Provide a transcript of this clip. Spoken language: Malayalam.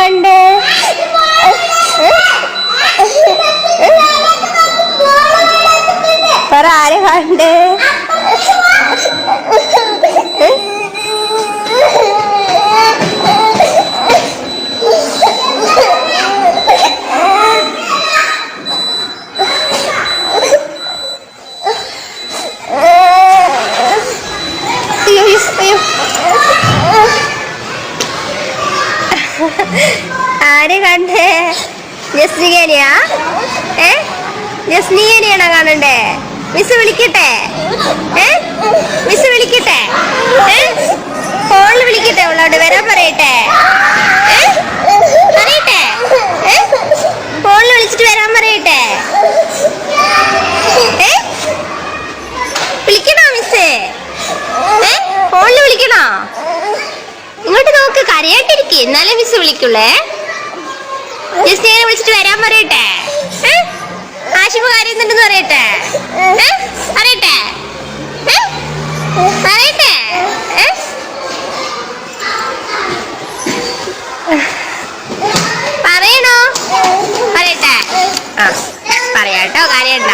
കണ്ടേ? പറ ആരെ കണ്ടേ? ആരെ കണ്ടേ? ജസ്നികേനെയാ? ഏ? ജസ്നികേനെയാണോ കാണണ്ടേ? മിസ് വിളിക്കട്ടെ? ഏ? മിസ് വിളിക്കട്ടെ? ഫോണിൽ വിളിക്കട്ടെ ഉള്ളോട് വരാൻ പറയട്ടെ? പറയട്ടെ? ഫോണിൽ വിളിച്ചിട്ട് വരാൻ പറയട്ടെ? വിളിക്കണോ മിസ് ഏ ഫോണിൽ വിളിക്കണോ ഇങ്ങോട്ട് നോക്ക് എന്നാലേ മിസ് വിളിക്കുള്ളേ. ജസ്റ്റിനെ വിളിച്ചിട്ട് വരാൻ പറയട്ടെ? ആശിഫ് കരയുന്നുണ്ടെന്ന് പറയട്ടെ. പറയട്ടെ? പറയട്ടെ? പറയണോ? പറയട്ടെ. ആ പറയാട്ടോ കരയണ്ട